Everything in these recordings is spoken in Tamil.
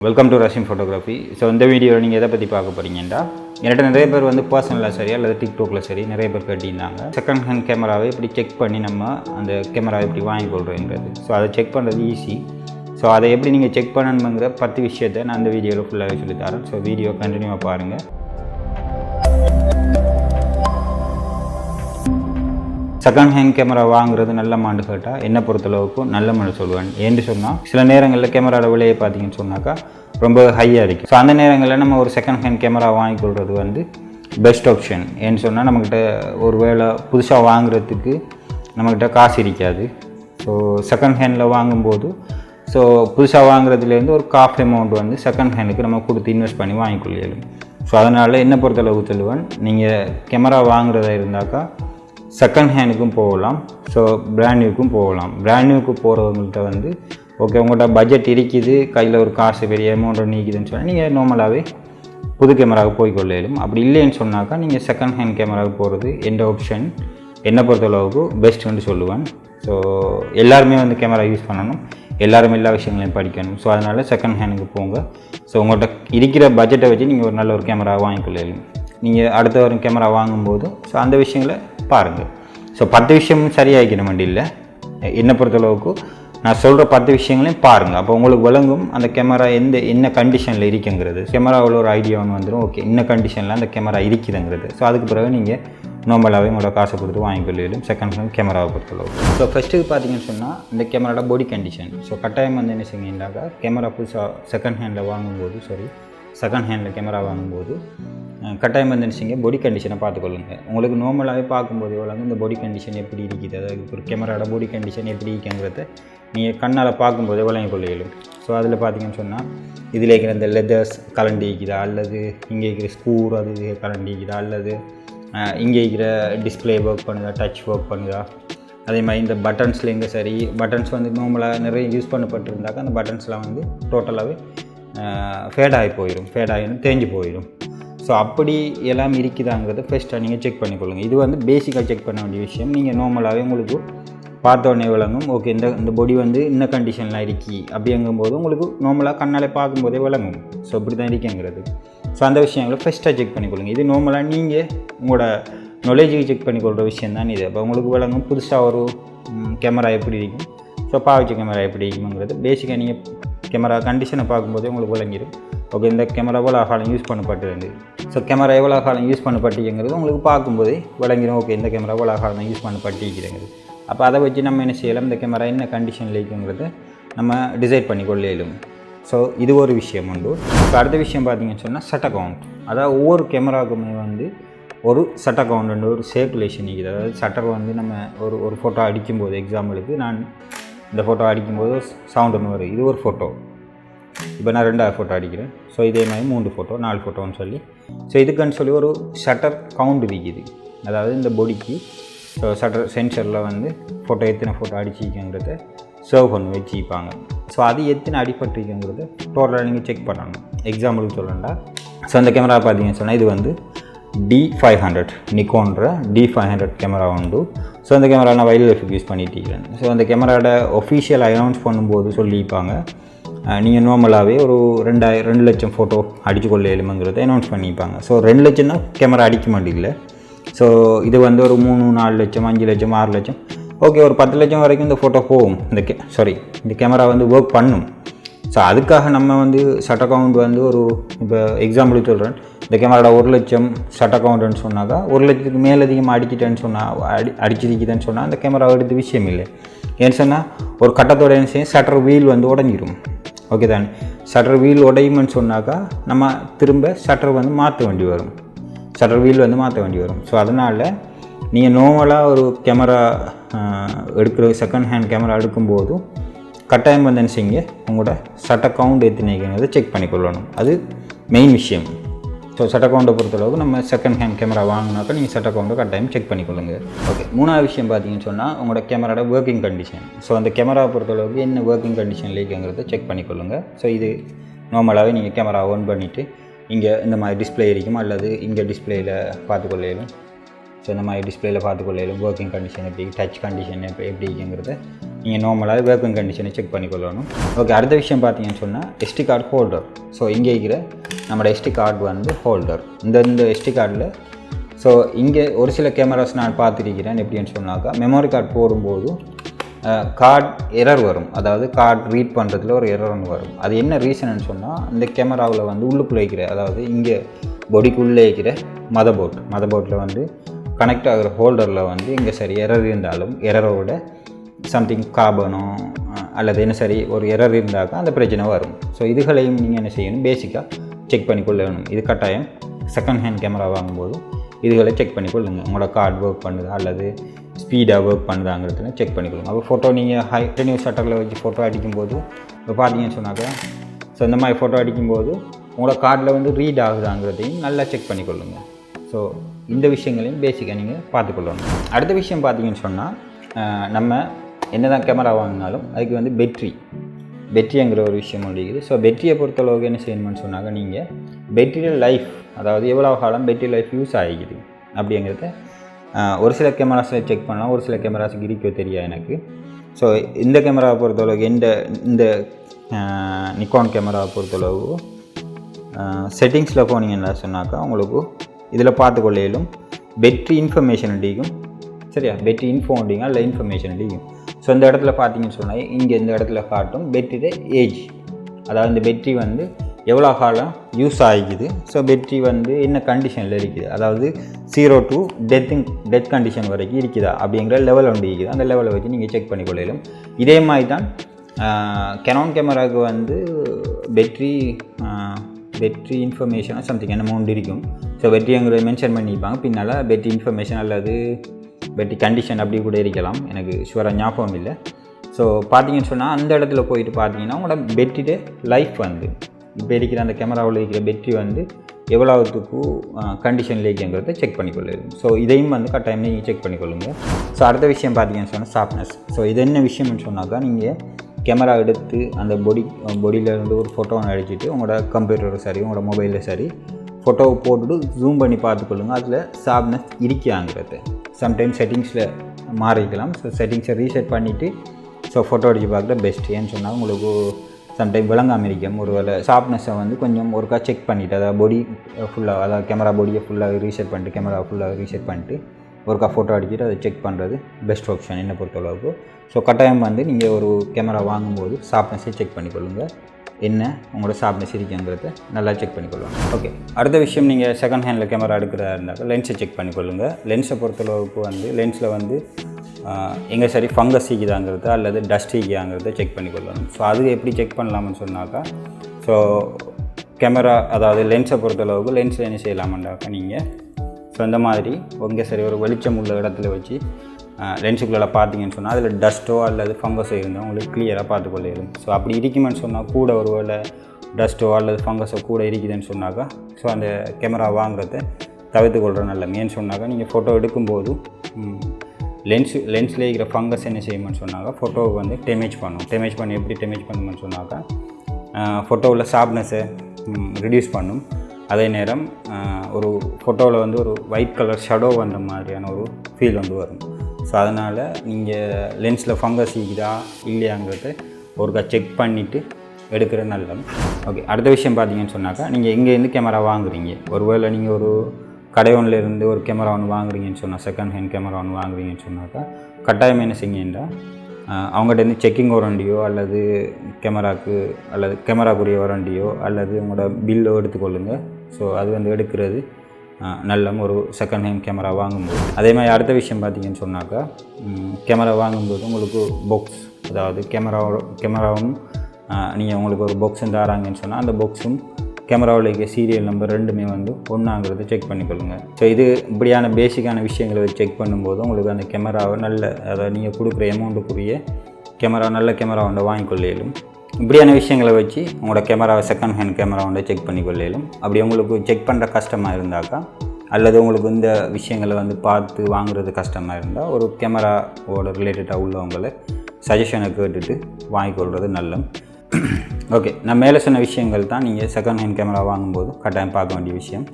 Welcome to Russian photography so இந்த வீடியோவில் நீங்கள் எதை பற்றி பார்க்க போகிறீங்கன்னா என்கிட்ட நிறைய பேர் வந்து பர்சனலாக சரி அல்லது டிக்டாக்ல சரி நிறைய பேர் கேட்டிருந்தாங்க. செகண்ட் ஹேண்ட் கேமராவை இப்படி செக் பண்ணி நம்ம அந்த கேமராவை எப்படி வாங்கி கொள்கிறோங்கிறது ஸோ அதை செக் பண்ணுறது ஈஸி ஸோ அதை எப்படி நீங்கள் செக் பண்ணணுங்கிற பத்து விஷயத்தை நான் அந்த வீடியோவில் ஃபுல்லாகவே சொல்லித்தரேன் ஸோ வீடியோ கண்டினியூவாக பாருங்கள் செகண்ட் ஹேண்ட் கேமரா வாங்குறது நல்ல மாண்டு கேட்டால் என்னை பொறுத்தளவுக்கு நல்ல மாண்டு சொல்லுவேன். ஏன்னு சொன்னால் சில நேரங்களில் கேமராவோட விலையை பார்த்தீங்கன்னு சொன்னாக்கா ரொம்ப ஹையாக இருக்கும். ஸோ அந்த நேரங்களில் நம்ம ஒரு செகண்ட் ஹேண்ட் கேமரா வாங்கி கொள்வது வந்து பெஸ்ட் ஆப்ஷன் ஏன்னு சொன்னால் நம்மக்கிட்ட ஒரு வேளை புதுசாக வாங்குறதுக்கு நம்மக்கிட்ட காசு இருக்காது. ஸோ செகண்ட் ஹேண்டில் வாங்கும்போது ஸோ புதுசாக வாங்குறதுலேருந்து ஒரு காஃப் அமௌண்ட் வந்து செகண்ட் ஹேண்டுக்கு நம்ம கொடுத்து இன்வெஸ்ட் பண்ணி வாங்கிக்கொள்ளியலும் ஸோ அதனால் என்ன பொறுத்தளவு சொல்லுவேன் நீங்கள் கேமரா வாங்குறதா இருந்தாக்கா செகண்ட் ஹேண்டுக்கும் போகலாம். ஸோ பிராண்ட் நியூக்கும் போகலாம். பிராண்ட் நியூக்கு போகிறவங்கள்ட்ட வந்து ஓகே உங்கள்கிட்ட பட்ஜெட் இருக்குது கையில் ஒரு காசு பெரிய அமௌண்ட் நீக்குதுன்னு சொன்னால் நீங்கள் நார்மலாகவே புது கேமராவுக்கு போய் கொள்ளையிலும். அப்படி இல்லைன்னு சொன்னாக்கா நீங்கள் செகண்ட் ஹேண்ட் கேமராவுக்கு போகிறது எந்த ஆப்ஷன் என்னை பொறுத்தளவுக்கு பெஸ்ட்டுன்னு சொல்லுவேன். ஸோ எல்லாருமே வந்து கேமரா யூஸ் பண்ணணும். எல்லாரும் எல்லா விஷயங்களையும் படிக்கணும். ஸோ அதனால் செகண்ட் ஹேண்டுக்கு போங்க. ஸோ உங்கள்கிட்ட இருக்கிற பட்ஜெட்டை வச்சு நீங்கள் ஒரு நல்ல ஒரு கேமரா வாங்கிக்கொள்ளையிலும் நீங்கள் அடுத்த வரும் கேமரா வாங்கும்போது ஸோ அந்த விஷயங்களை பாருங்கள் ஸோ பத்து விஷயம் சரியாகிக்கணும் வேண்டி இல்லை என்னை பொறுத்தளவுக்கு நான் சொல்கிற பத்து விஷயங்களையும் பாருங்கள் அப்போ உங்களுக்கு விளங்கும் அந்த கேமரா எந்த என்ன கண்டிஷனில் இருக்குங்கிறது. கேமராவில் ஒரு ஐடியா ஒன்று வந்துடும் ஓகே என்ன கண்டிஷனில் அந்த கேமரா இருக்குதுங்கிறது. ஸோ அதுக்கு பிறகு நீங்கள் நார்மலாகவே உங்களோட காசை கொடுத்து வாங்கிக்கொள்ளும் செகண்ட் ஹேண்ட் கேமராவை பொறுத்தளவு ஸோ ஃபஸ்ட்டு பார்த்தீங்கன்னு சொன்னால் இந்த கேமராவோட பாடி கண்டிஷன் ஸோ கட்டாயம் வந்து என்ன செய்யுங்கன்னாக்கா கேமரா புதுசாக செகண்ட் ஹேண்டில் வாங்கும்போது சாரி செகண்ட் ஹேண்டில் கேமரா வாங்கும்போது கட்டாயம் வந்து நினச்சிங்க பாடி கண்டிஷனை பார்த்துக்கொள்ளுங்க. உங்களுக்கு நார்மலாகவே பார்க்கும்போது எவ்வளோ இந்த பாடி கண்டிஷன் எப்படி இருக்குது? அதாவது ஒரு கேமராவோட பாடி கண்டிஷன் எப்படி இருக்குங்கிறத நீங்கள் கண்ணால் பார்க்கும்போது விளங்கி கொள்ள இயலும் ஸோ அதில் பார்த்தீங்கன்னு சொன்னால் இதில் இருக்கிற இந்த லெதர்ஸ் கலண்டி இருக்குதா? அல்லது இங்கே இருக்கிற ஸ்கூர் அது கலண்டி இருக்குதா? அல்லது இங்கே இருக்கிற டிஸ்ப்ளே ஒர்க் பண்ணுதா? டச் ஒர்க் பண்ணுதா? அதே மாதிரி இந்த பட்டன்ஸ்லேருந்து எங்கே சரி பட்டன்ஸ் வந்து நார்மலாக நிறைய யூஸ் பண்ணப்பட்டிருந்தாக்கா அந்த பட்டன்ஸ்லாம் வந்து டோட்டலாகவே ஃபேடாகி போயிடும் ஃபேட் தேஞ்சு போயிடும் ஸோ அப்படி எல்லாம் இருக்குதாங்கிறத ஃபஸ்ட்டாக நீங்கள் செக் பண்ணிக்கொள்ளுங்க. இது வந்து பேசிக்காக செக் பண்ண வேண்டிய விஷயம். நீங்கள் நார்மலாகவே உங்களுக்கு பார்த்த உடனே விளங்கும். ஓகே இந்த இந்த பொடி வந்து இந்த கண்டிஷன்லாம் இருக்கி அப்படிங்கும்போது உங்களுக்கு நார்மலாக கண்ணாலே பார்க்கும்போதே விளங்கும். ஸோ அப்படி தான் இருக்கேங்கிறது. ஸோ அந்த விஷயங்களை ஃபஸ்ட்டாக செக் பண்ணிக்கொள்ளுங்க. இது நார்மலாக நீங்கள் உங்களோட நாலேஜுக்கு செக் பண்ணிக்கொள்கிற விஷயம் தான் இது. அப்போ உங்களுக்கு விளங்கும். புதுசாக ஒரு கேமரா எப்படி இருக்கும்? ஸோ பாவிச்ச கேமரா எப்படி இருக்குங்கிறது பேசிக்காக நீங்கள் கேமரா கண்டிஷனை பார்க்கும்போதே உங்களுக்கு விளங்கிடும். ஓகே இந்த கேமரா எவ்வளோ காலம் யூஸ் பண்ணப்பட்டிருந்து ஸோ கேமரா எவ்வளோ காலம் யூஸ் பண்ணப்பட்டிங்கிறது உங்களுக்கு பார்க்கும்போதே விளங்கிடும். ஓகே இந்த கேமரா எவ்வளோ காலம் யூஸ் பண்ணப்பட்டிருக்கிறது அப்போ அதை வச்சு நம்ம என்ன செய்யலாம்? இந்த கேமரா என்ன கண்டிஷனில் இருக்குங்கிறத நம்ம டிசைட் பண்ணி கொள்ளையிலும் ஸோ இது ஒரு விஷயம் உண்டு. இப்போ அடுத்த விஷயம் பார்த்தீங்கன்னு சொன்னால் சட் அக்கௌண்ட் அதாவது ஒவ்வொரு கேமராவுக்குமே வந்து ஒரு சட் அக்கௌண்ட் ஒரு சேக்குலேஷன் இருக்குது. அதாவது சட்டகம் வந்து நம்ம ஒரு ஒரு ஃபோட்டோ அடிக்கும்போது எக்ஸாம்பிளுக்கு நான் இந்த ஃபோட்டோ அடிக்கும்போது சவுண்ட் ஒன்று வரும். இது ஒரு ஃபோட்டோ இப்போ நான் ரெண்டாவது ஃபோட்டோ அடிக்கிறேன். ஸோ இதே மாதிரி மூணு ஃபோட்டோ நாலு ஃபோட்டோன்னு சொல்லி. ஸோ இதுக்குன்னு சொல்லி ஒரு ஷட்டர் கவுண்ட் விற்கிது அதாவது இந்த பொடிக்கு ஸோ ஷட்டர் சென்சரில் வந்து ஃபோட்டோ எத்தனை ஃபோட்டோ அடிச்சிருக்கேங்கிறத சர்வ் பண்ணி வச்சுப்பாங்க ஸோ அது எத்தனை அடிபட்டிருக்குங்கிறத டோட்டலாக நீங்கள் செக் பண்ணணும். எக்ஸாம்பிளுக்கு சொல்லணும்டா ஸோ அந்த கேமரா பார்த்தீங்கன்னு சொன்னால் இது வந்து டி ஃபைவ் ஹண்ட்ரட் நிக்கோன்ற டி ஃபைவ் ஹண்ட்ரட் கேமரா உண்டு. ஸோ அந்த கேமரா நான் வைல்ட் லைஃப் யூஸ் பண்ணிட்டு இருக்கிறேன் ஸோ அந்த கேமராவோட ஒஃபிஷியல் அனௌன்ஸ் பண்ணும்போது சொல்லியிருப்பாங்க. நீங்கள் நார்மலாகவே ஒரு ரெண்டாயிரம் ரெண்டு லட்சம் ஃபோட்டோ அடிச்சு கொள்ள இயலுமங்கிறத அனௌன்ஸ் பண்ணியிருப்பாங்க. ஸோ ரெண்டு லட்சம்னா கேமரா அடிக்க மாட்டேங்கல ஸோ இது வந்து ஒரு மூணு நாலு லட்சம் அஞ்சு லட்சம் ஆறு லட்சம். ஓகே ஒரு பத்து லட்சம் வரைக்கும் இந்த ஃபோட்டோ போகும். இந்த கே சாரி இந்த கேமரா வந்து ஒர்க் பண்ணும். ஸோ அதுக்காக நம்ம வந்து ஷட் அக்கௌண்ட் வந்து ஒரு இப்போ எக்ஸாம்பிளுக்கு சொல்கிறேன் இந்த கேமராவோட ஒரு லட்சம் ஷட் அக்கௌண்ட்டுன்னு சொன்னாக்கா ஒரு லட்சத்துக்கு மேலே அதிகமாக அடிச்சிட்டேன்னு சொன்னால் அடி அடிச்சிருக்குதுன்னு சொன்னால் அந்த கேமரா எடுத்து விஷயம் இல்லை. ஏன்னு சொன்னால் ஒரு கட்டத்தோட என்ன செய்யும் ஷட்டர் வீல் வந்து உடஞ்சிரும். ஓகே தானே? ஷட்டர் வீல் உடையும்னு சொன்னாக்கா நம்ம திரும்ப ஷட்டர் வந்து மாற்ற வேண்டி வரும். ஷட்டர் வீல் வந்து மாற்ற வேண்டி வரும். ஸோ அதனால் நீங்கள் நார்மலாக ஒரு கேமரா எடுக்கிற செகண்ட் ஹேண்ட் கேமரா எடுக்கும்போது கட்டாயம் வந்து என்ன செய்யுங்க உங்களோட சட்ட கவுண்ட் எத்தனைங்கிறத செக் பண்ணிக்கொள்ளணும். அது மெயின் விஷயம். ஸோ சட்ட கவுண்டை பொறுத்தளவுக்கு நம்ம செகண்ட் ஹேண்ட் கேமரா வாங்கினாக்கா நீங்கள் சட்ட கவுண்டை கட்டாயம் செக் பண்ணிக்கொள்ளுங்கள் ஓகே மூணாவது விஷயம் பார்த்தீங்கன்னு சொன்னால் உங்களோட கேமராவோட ஒர்க்கிங் கண்டிஷன் ஸோ அந்த கேமரா பொறுத்தளவுக்கு என்ன ஒர்க்கிங் கண்டிஷன் இருக்குங்கிறத செக் பண்ணிக்கொள்ளுங்கள் ஸோ இது நார்மலாகவே நீங்கள் கேமரா ஆன் பண்ணிவிட்டு இங்கே இந்த மாதிரி டிஸ்ப்ளே இருக்கும் அல்லது இங்கே டிஸ்பிளேயில் பார்த்துக்கொள்ளையிலும் ஸோ இந்த மாதிரி டிஸ்பிளேல பார்த்துக்கொள்ளையிலும் ஒர்க்கிங் கண்டிஷன் எப்படி? டச் கண்டிஷன் எப்படி? எப்படிங்கிறத நீங்கள் நார்மலாக ஒர்க்கிங் கண்டிஷனை செக் பண்ணிக்கொள்ளணும். ஓகே அடுத்த விஷயம் பார்த்தீங்கன்னு சொன்னால் எஸ்டி கார்டு ஹோல்டர் ஸோ இங்கே இருக்கிற நம்மளோட எஸ்டி கார்டு வந்து ஹோல்டர் இந்த இந்த எஸ்டி கார்டில் ஸோ இங்கே ஒரு சில கேமராஸ் நான் பார்த்துருக்கிறேன். எப்படின்னு சொன்னாக்கா மெமரி கார்டு போடும்போது கார்டு எரர் வரும். அதாவது கார்டு ரீட் பண்ணுறதுல ஒரு எரர் ஒன்று வரும். அது என்ன ரீசன்னு சொன்னால் இந்த கேமராவில் வந்து உள்ளுக்குள்ளே இருக்கிற அதாவது இங்கே பொடிக்குள்ளே இருக்கிற மத போர்ட் மத போர்ட்டில் வந்து கனெக்ட் ஆகிற ஹோல்டரில் வந்து இங்கே சரி எரர் இருந்தாலும் எரரோட சம்திங் காபனோ அல்லது என்ன சரி ஒரு எரர் இருந்தாக்கா அந்த பிரச்சனை வரும். ஸோ இதுகளையும் நீங்கள் என்ன செய்யணும்? பேசிக்காக செக் பண்ணி கொள்ளணும். இது கட்டாயம். செகண்ட் ஹேண்ட் கேமரா வாங்கும்போது இதுகளை செக் பண்ணி கொள்ளுங்கள் உங்களோட கார்டு ஒர்க் பண்ணுதா அல்லது ஸ்பீடாக ஒர்க் பண்ணுதாங்கிறதுல செக் பண்ணிக்கொள்ளுங்க அப்போ ஃபோட்டோ நீங்கள் ஹை டென்யூ ஷட்டரில் வச்சு ஃபோட்டோ அடிக்கும்போது இப்போ பார்த்தீங்கன்னு சொன்னாக்கா ஸோ இந்த மாதிரி ஃபோட்டோ அடிக்கும்போது உங்களோட கார்டில் வந்து ரீட் ஆகுதாங்கிறதையும் நல்லா செக் பண்ணிக்கொள்ளுங்க ஸோ இந்த விஷயங்களையும் பேசிக்காக நீங்கள் பார்த்துக்கொள்ளணும். அடுத்த விஷயம் பார்த்தீங்கன்னு சொன்னால் நம்ம என்ன தான் கேமரா வாங்கினாலும் அதுக்கு வந்து பெட்ரி பெட்ரிங்கிற ஒரு விஷயம் இருக்குது. ஸோ பெட்ரியை பொறுத்தளவுக்கு என்ன செய்யணும்னு சொன்னாங்க நீங்கள் பெட்ரியில் லைஃப் அதாவது எவ்வளோ காலம் பெட்ரி லைஃப் யூஸ் ஆகிக்குது அப்படிங்கிறத ஒரு சில கேமராஸில் செக் பண்ணலாம் ஒரு சில கேமராஸுக்கு இருக்கோ தெரியாது எனக்கு. ஸோ இந்த கேமராவை பொறுத்தளவுக்கு இந்த இந்த நிக்கான் கேமராவை பொறுத்தளவு செட்டிங்ஸில் போனீங்கன்னா சொன்னாக்கா உங்களுக்கு இதில் பார்த்துக்கொள்ளையிலும் பெட்ரி இன்ஃபர்மேஷன் அடிக்கும். சரியா? பெட்ரி இன்ஃபோ அப்படிங்க இல்லை இன்ஃபர்மேஷன் அடிக்கும். ஸோ இந்த இடத்துல பார்த்தீங்கன்னு சொன்னால் இங்கே இந்த இடத்துல காட்டும் பெட்ரியோட ஏஜ் அதாவது இந்த பெட்ரி வந்து எவ்வளோ காலம் யூஸ் ஆகிக்குது. ஸோ பெட்ரி வந்து என்ன கண்டிஷனில் இருக்குது? அதாவது ஜீரோ டு டெத்திங் டெத் கண்டிஷன் வரைக்கும் இருக்குதா? அப்படிங்கிற லெவல் ஒன்று இருக்குது. அந்த லெவலை வச்சு நீங்கள் செக் பண்ணிக்கொள்ளலும் இதே மாதிரி தான் கெனான் கேமராவுக்கு வந்து பெட்ரி பெட்ரி இன்ஃபர்மேஷனாக சம்திங் என்ன ஒன்று இருக்கும். ஸோ பெட்ரிங்கிறத மென்ஷன் பண்ணியிருப்பாங்க. பின்னால் பெட்ரி இன்ஃபர்மேஷன் அல்லது பெட்ரி கண்டிஷன் அப்படி கூட இருக்கலாம். எனக்கு ஷுவராக ஞாபகம் இல்லை. ஸோ பார்த்தீங்கன்னு சொன்னால் அந்த இடத்துல போயிட்டு பார்த்தீங்கன்னா உங்களோட பெட்ரியோட லைஃப் வந்து இப்போ இருக்கிற அந்த கேமராவில் இருக்கிற பெட்ரி வந்து எவ்வளவுத்துக்கு கண்டிஷனில் இருக்குங்கிறத செக் பண்ணிக்கொள்ளுது. ஸோ இதையும் வந்து கட்டாயம் நீங்கள் செக் பண்ணிக்கொள்ளுங்க. ஸோ அடுத்த விஷயம் பார்த்தீங்கன்னு சொன்னால் சாஃப்ட்னஸ் ஸோ இது என்ன விஷயம்னு சொன்னாக்கா நீங்கள் கேமரா எடுத்து அந்த பொடி பொடியிலேருந்து ஒரு ஃபோட்டோ அடிச்சுட்டு உங்களோட கம்ப்யூட்டர் சரி உங்களோட மொபைலில் சரி ஃபோட்டோவை போட்டுட்டு ஜூம் பண்ணி பார்த்துக்கொள்ளுங்க. அதில் சாப்னஸ் இருக்காங்கிறது. சம்டைம்ஸ் செட்டிங்ஸில் மாறிக்கலாம். ஸோ செட்டிங்ஸை ரீசெட் பண்ணிவிட்டு ஸோ ஃபோட்டோ அடித்து பார்க்குற பெஸ்ட் ஏன்னு சொன்னால் உங்களுக்கு சம்டைம் விளங்காமல் இருக்கும் ஒரு வேலை ஷார்ப்னஸை வந்து கொஞ்சம் ஒருக்கா செக் பண்ணிவிட்டு அதாவது பொடி ஃபுல்லாக அதாவது கேமரா பொடியை ஃபுல்லாக ரீசெட் பண்ணிட்டு கேமரா ஃபுல்லாக ரீசெட் பண்ணிட்டு ஒருக்கா ஃபோட்டோ அடிச்சுட்டு அதை செக் பண்ணுறது பெஸ்ட் ஆப்ஷன் என்னை பொறுத்தளவுக்கு. ஸோ கட்டாயம் வந்து நீங்கள் ஒரு கேமரா வாங்கும்போது ஷார்ப்னஸை செக் பண்ணிக்கொள்ளுங்கள் என்ன? உங்களோட ஷார்ப்னஸ் இருக்குங்கிறத நல்லா செக் பண்ணிக்கொள்ளுங்க. ஓகே அடுத்த விஷயம் நீங்கள் செகண்ட் ஹேண்டில் கேமரா எடுக்கிறதா இருந்தாக்க லென்ஸை செக் பண்ணிக்கொள்ளுங்கள் லென்ஸை பொறுத்தளவுக்கு வந்து லென்ஸில் வந்து எங்கே சரி ஃபங்கஸ் ஈக்குதாங்கிறத அல்லது டஸ்ட் ஈக்குதாங்கிறத செக் பண்ணிக்கொள்ளணும் ஸோ அது எப்படி செக் பண்ணலாம்னு சொன்னாக்கா ஸோ கேமரா அதாவது லென்ஸை பொறுத்தளவுக்கு லென்ஸில் என்ன செய்யலாமாண்டாக்கா நீங்கள் ஸோ இந்த மாதிரி எங்கே சரி ஒரு வெளிச்சம் உள்ள இடத்துல வச்சு லென்ஸுக்குள்ளே பார்த்தீங்கன்னு சொன்னால் அதில் டஸ்ட்டோ அல்லது ஃபங்கஸோ இருந்தால் உங்களுக்கு கிளியராக பார்த்துக்கொள்ளிடும் ஸோ அப்படி இருக்குமென்னு சொன்னால் கூட ஒரு வேலை டஸ்ட்டோ அல்லது ஃபங்கஸோ கூட இருக்குதுன்னு சொன்னாக்கா ஸோ அந்த கேமரா வாங்குறத தவிர்த்து கொள்கிற நல்ல ஏன்னு சொன்னாக்கா நீங்கள் ஃபோட்டோ எடுக்கும்போது லென்ஸ் லென்ஸில் இருக்கிற ஃபங்கஸ் என்ன செய்யும்னு சொன்னாக்கா ஃபோட்டோவை வந்து டேமேஜ் பண்ணும். டேமேஜ் பண்ணி எப்படி டேமேஜ் பண்ணுமென்னு சொன்னாக்கா ஃபோட்டோவில் சாப்னஸை ரிடியூஸ் பண்ணும். அதே நேரம் ஒரு ஃபோட்டோவில் வந்து ஒரு ஒயிட் கலர் ஷடோ வந்த மாதிரியான ஒரு ஃபீல் வந்து வரும். ஸோ அதனால் நீங்கள் லென்ஸில் ஃபங்கஸ் இருக்குதா இல்லையாங்கிறது ஒருக்கா செக் பண்ணிவிட்டு எடுக்கிற நல்லது. ஓகே அடுத்த விஷயம் பார்த்தீங்கன்னு சொன்னாக்கா நீங்கள் எங்கேருந்து கேமரா வாங்குறீங்க? ஒருவேளை நீங்கள் ஒரு கடையோன்ல இருந்து ஒரு கேமரா ஒன்று வாங்குறீங்கன்னு சொன்னால் செகண்ட் ஹேண்ட் கேமரா ஒன்று வாங்குறீங்கன்னு சொன்னாக்கா கட்டாயம் என்ன செய்யுங்கன்னா அவங்ககிட்ட செக்கிங் வரண்டியோ அல்லது கேமராக்கு அல்லது கேமராக்குரிய வரண்டியோ அல்லது உங்களோட பில்லோ எடுத்துக்கொள்ளுங்கள் ஸோ அது வந்து எடுக்கிறது நல்ல ஒரு செகண்ட் ஹேண்ட் கேமரா வாங்கும்போது. அதே மாதிரி அடுத்த விஷயம் பார்த்தீங்கன்னு சொன்னாக்கா கேமரா வாங்கும்போது உங்களுக்கு பாக்ஸ் அதாவது கேமராவோட கேமராவும் நீங்கள் உங்களுக்கு ஒரு பாக்ஸும் தராங்கன்னு சொன்னால் அந்த பாக்ஸும் கேமராவில் இருக்க சீரியல் நம்பர் ரெண்டுமே வந்து ஒன்றாங்கிறத செக் பண்ணிக்கொள்ளுங்க. ஸோ இது இப்படியான பேசிக்கான விஷயங்களை வச்சு செக் பண்ணும்போது உங்களுக்கு அந்த கேமராவை நல்ல அதாவது நீங்கள் கொடுக்குற அமௌண்ட்டுக்குரிய கேமரா நல்ல கேமரா ஒன்றை வாங்கிக்கொள்ளையிலும் இப்படியான விஷயங்களை வச்சு உங்களோட கேமராவை செகண்ட் ஹேண்ட் கேமரா வந்து செக் பண்ணி கொள்ளையிலும் அப்படி உங்களுக்கு செக் பண்ணுற கஷ்டமாக இருந்தாக்கா அல்லது உங்களுக்கு இந்த விஷயங்களை வந்து பார்த்து வாங்குறது கஷ்டமாக இருந்தால் ஒரு கேமராவோட ரிலேட்டடாக உள்ளவங்களை சஜஷனை கேட்டுட்டு வாங்கிக்கொள்வது நல்லது. ஓகே நான் மேலே சொன்ன விஷயங்கள் தான் நீங்கள் செகண்ட் ஹேண்ட் கேமரா வாங்கும்போது கட்டாயம் பார்க்க வேண்டிய விஷயம்.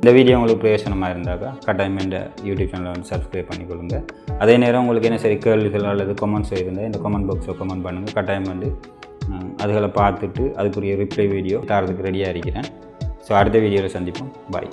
இந்த வீடியோ உங்களுக்கு பிரயோசனமாக இருந்தாக்கா கட்டாயம் இந்த யூடியூப் சேனலை வந்து சப்ஸ்கிரைப் பண்ணிக்கொள்ளுங்கள் அதே நேரம் உங்களுக்கு என்ன சரி கேள்விகள் அல்லது கமெண்ட்ஸ் இருந்தால் இந்த கமெண்ட் பாக்ஸில் கமெண்ட் பண்ணுங்கள் கட்டாயம் வந்து அதுகளை பார்த்துட்டு அதுக்குரிய ரிப்ளை வீடியோ தரதுக்கு ரெடியாக இருக்கிறேன். ஸோ அடுத்த வீடியோவில் சந்திப்போம். பாய்